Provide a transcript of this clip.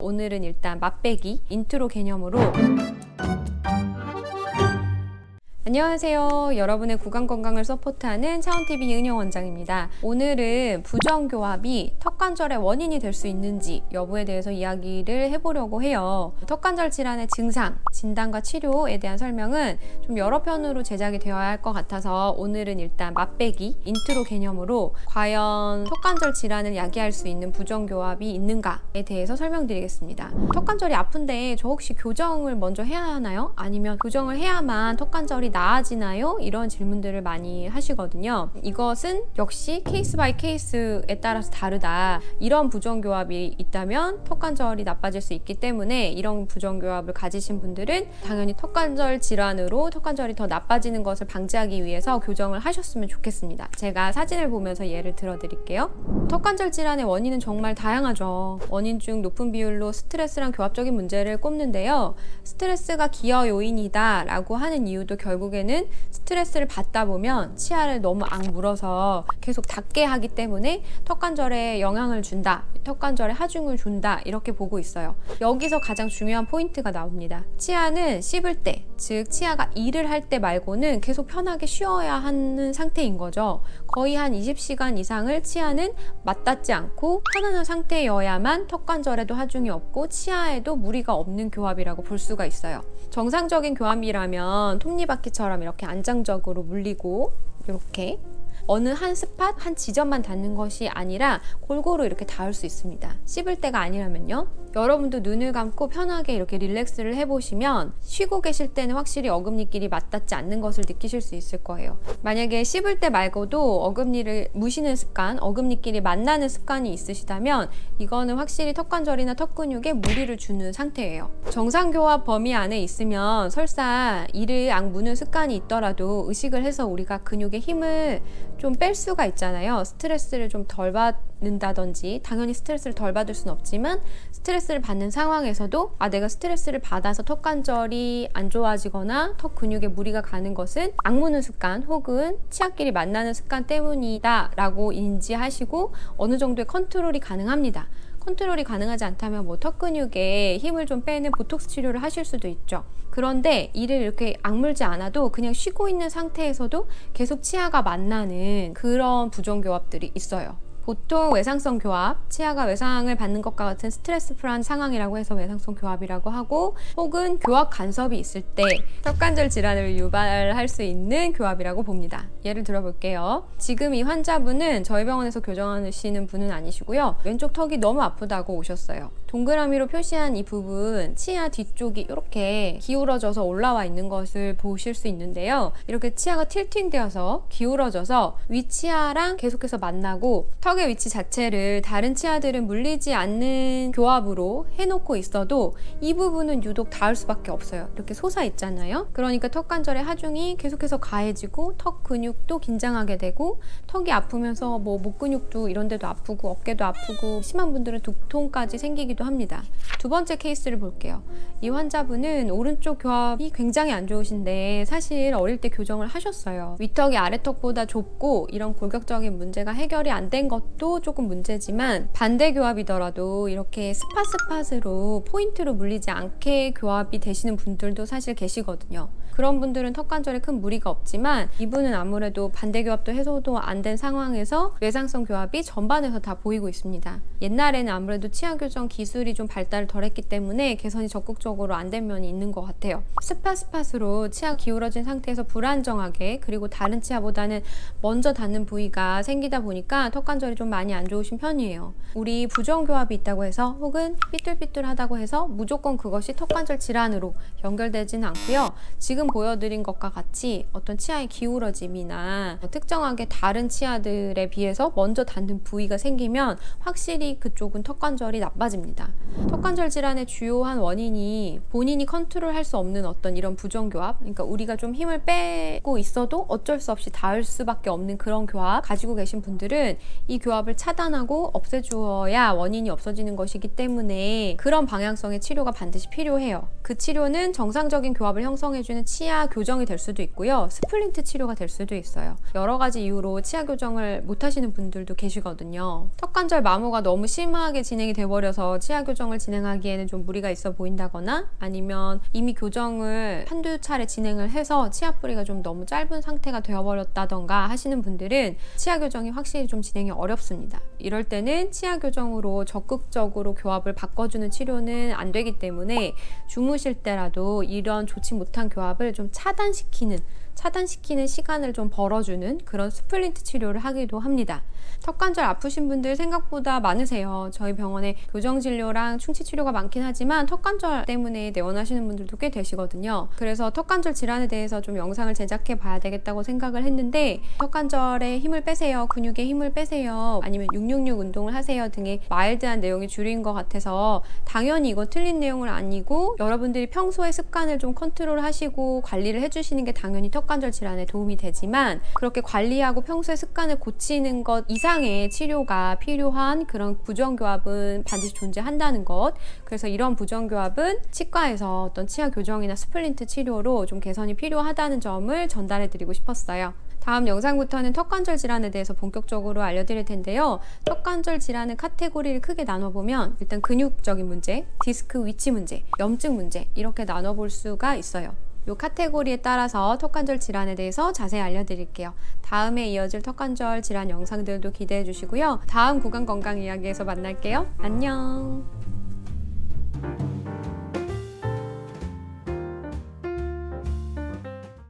오늘은 일단 맛배기 인트로 개념으로 안녕하세요. 여러분의 구강 건강을 서포트하는 차원TV 은영 원장입니다. 오늘은 부정교합이 턱관절의 원인이 될 수 있는지 여부에 대해서 이야기를 해보려고 해요. 턱관절 질환의 증상, 진단과 치료에 대한 설명은 좀 여러 편으로 제작이 되어야 할 것 같아서 오늘은 일단 맛배기 인트로 개념으로 과연 턱관절 질환을 야기할 수 있는 부정교합이 있는가에 대해서 설명드리겠습니다. 턱관절이 아픈데 저 혹시 교정을 먼저 해야 하나요? 아니면 교정을 해야만 턱관절이 나아지나요? 이런 질문들을 많이 하시거든요. 이것은 역시 케이스 바이 케이스에 따라서 다르다. 이런 부정교합이 있다면 턱관절이 나빠질 수 있기 때문에 이런 부정교합을 가지신 분들은 당연히 턱관절 질환으로 턱관절이 더 나빠지는 것을 방지하기 위해서 교정을 하셨으면 좋겠습니다. 제가 사진을 보면서 예를 들어 드릴게요. 턱관절 질환의 원인은 정말 다양하죠. 원인 중 높은 비율로 스트레스랑 교합적인 문제를 꼽는데요. 스트레스가 기여 요인이다 라고 하는 이유도 결국 에는 스트레스를 받다 보면 치아를 너무 악물어서 계속 닿게 하기 때문에 턱관절에 영향을 준다. 턱관절에 하중을 준다. 이렇게 보고 있어요. 여기서 가장 중요한 포인트가 나옵니다. 치아는 씹을 때, 즉 치아가 일을 할 때 말고는 계속 편하게 쉬어야 하는 상태인 거죠. 거의 한 20시간 이상을 치아는 맞닿지 않고 편안한 상태여야만 턱관절에도 하중이 없고 치아에도 무리가 없는 교합이라고 볼 수가 있어요. 정상적인 교합이라면 톱니바퀴 처럼 이렇게 안정적으로 물리고 이렇게 어느 한 스팟 한 지점만 닿는 것이 아니라 골고루 이렇게 닿을 수 있습니다. 씹을 때가 아니라면요. 여러분도 눈을 감고 편하게 이렇게 릴렉스를 해보시면 쉬고 계실 때는 확실히 어금니끼리 맞닿지 않는 것을 느끼실 수 있을 거예요. 만약에 씹을 때 말고도 어금니를 무시는 습관, 어금니끼리 만나는 습관이 있으시다면 이거는 확실히 턱관절이나 턱 근육에 무리를 주는 상태예요. 정상 교합 범위 안에 있으면 설사 이를 악 무는 습관이 있더라도 의식을 해서 우리가 근육의 힘을 좀 뺄 수가 있잖아요. 스트레스를 좀 덜 받는다든지 당연히 스트레스를 덜 받을 수는 없지만 스트레스를 받는 상황에서도 아 내가 스트레스를 받아서 턱 관절이 안 좋아지거나 턱 근육에 무리가 가는 것은 악무는 습관 혹은 치아끼리 만나는 습관 때문이다 라고 인지하시고 어느 정도의 컨트롤이 가능합니다. 컨트롤이 가능하지 않다면 뭐 턱 근육에 힘을 좀 빼는 보톡스 치료를 하실 수도 있죠. 그런데 이를 이렇게 악물지 않아도 그냥 쉬고 있는 상태에서도 계속 치아가 만나는 그런 부정교합들이 있어요. 보통 외상성 교합, 치아가 외상을 받는 것과 같은 스트레스풀한 상황이라고 해서 외상성 교합이라고 하고 혹은 교합 간섭이 있을 때 턱관절 질환을 유발할 수 있는 교합이라고 봅니다. 예를 들어볼게요. 지금 이 환자분은 저희 병원에서 교정하시는 분은 아니시고요. 왼쪽 턱이 너무 아프다고 오셨어요. 동그라미로 표시한 이 부분 치아 뒤쪽이 이렇게 기울어져서 올라와 있는 것을 보실 수 있는데요. 이렇게 치아가 틸팅되어서 기울어져서 위치아랑 계속해서 만나고 턱의 위치 자체를 다른 치아들은 물리지 않는 교합으로 해놓고 있어도 이 부분은 유독 닿을 수밖에 없어요. 이렇게 솟아 있잖아요. 그러니까 턱 관절의 하중이 계속해서 가해지고 턱 근육도 긴장하게 되고 턱이 아프면서 뭐 목 근육도 이런 데도 아프고 어깨도 아프고 심한 분들은 두통까지 생기기 도 합니다. 두 번째 케이스를 볼게요. 이 환자분은 오른쪽 교합이 굉장히 안 좋으신데 사실 어릴 때 교정을 하셨어요. 위턱이 아래턱보다 좁고 이런 골격적인 문제가 해결이 안 된 것도 조금 문제지만 반대 교합이더라도 이렇게 스팟 스팟으로 포인트로 물리지 않게 교합이 되시는 분들도 사실 계시거든요. 그런 분들은 턱관절에 큰 무리가 없지만 이분은 아무래도 반대 교합도 해소도 안 된 상황에서 외상성 교합이 전반에서 다 보이고 있습니다. 옛날에는 아무래도 치아 교정 기술이 좀 발달을 덜 했기 때문에 개선이 적극적으로 안 된 면이 있는 것 같아요. 스팟 스팟으로 치아 기울어진 상태에서 불안정하게 그리고 다른 치아보다는 먼저 닿는 부위가 생기다 보니까 턱 관절이 좀 많이 안 좋으신 편이에요. 우리 부정교합이 있다고 해서 혹은 삐뚤삐뚤하다고 해서 무조건 그것이 턱 관절 질환으로 연결되지는 않고요. 지금 보여드린 것과 같이 어떤 치아의 기울어짐이나 뭐 특정하게 다른 치아들에 비해서 먼저 닿는 부위가 생기면 확실히 그쪽은 턱 관절이 나빠집니다. 턱 관절 질환의 주요한 원인이 본인이 컨트롤 할 수 없는 어떤 이런 부정교합, 그러니까 우리가 좀 힘을 빼고 있어도 어쩔 수 없이 닿을 수밖에 없는 그런 교합 가지고 계신 분들은 이 교합을 차단하고 없애주어야 원인이 없어지는 것이기 때문에 그런 방향성의 치료가 반드시 필요해요. 그 치료는 정상적인 교합을 형성해주는 치아 교정이 될 수도 있고요. 스플린트 치료가 될 수도 있어요. 여러 가지 이유로 치아 교정을 못 하시는 분들도 계시거든요. 턱관절 마모가 너무 심하게 진행이 돼버려서 치아 교정을 진행하기에는 좀 무리가 있어 보인다거나 아니면 이미 교정을 한두 차례 진행을 해서 치아 뿌리가 좀 너무 짧은 상태가 되어버렸다던가 하시는 분들은 치아 교정이 확실히 좀 진행이 어렵습니다. 이럴 때는 치아 교정으로 적극적으로 교합을 바꿔주는 치료는 안 되기 때문에 주무실 때라도 이런 좋지 못한 교합을 좀 차단시키는 차단시키는 시간을 좀 벌어주는 그런 스플린트 치료를 하기도 합니다. 턱관절 아프신 분들 생각보다 많으세요. 저희 병원에 교정 진료랑 충치 치료가 많긴 하지만 턱관절 때문에 내원하시는 분들도 꽤 되시거든요. 그래서 턱관절 질환에 대해서 좀 영상을 제작해 봐야 되겠다고 생각을 했는데 턱관절에 힘을 빼세요. 근육에 힘을 빼세요. 아니면 666 운동을 하세요 등의 마일드한 내용이 줄인 것 같아서 당연히 이거 틀린 내용은 아니고 여러분들이 평소에 습관을 좀 컨트롤 하시고 관리를 해주시는 게 당연히 턱 관절 질환에 도움이 되지만 그렇게 관리하고 평소에 습관을 고치는 것 이상의 치료가 필요한 그런 부정교합은 반드시 존재한다는 것. 그래서 이런 부정교합은 치과에서 어떤 치아 교정이나 스플린트 치료로 좀 개선이 필요하다는 점을 전달해 드리고 싶었어요. 다음 영상부터는 턱관절 질환에 대해서 본격적으로 알려드릴 텐데요. 턱관절 질환의 카테고리를 크게 나눠보면 일단 근육적인 문제, 디스크 위치 문제, 염증 문제 이렇게 나눠볼 수가 있어요. 이 카테고리에 따라서 턱관절 질환에 대해서 자세히 알려드릴게요. 다음에 이어질 턱관절 질환 영상들도 기대해 주시고요. 다음 구강 건강 이야기에서 만날게요. 안녕.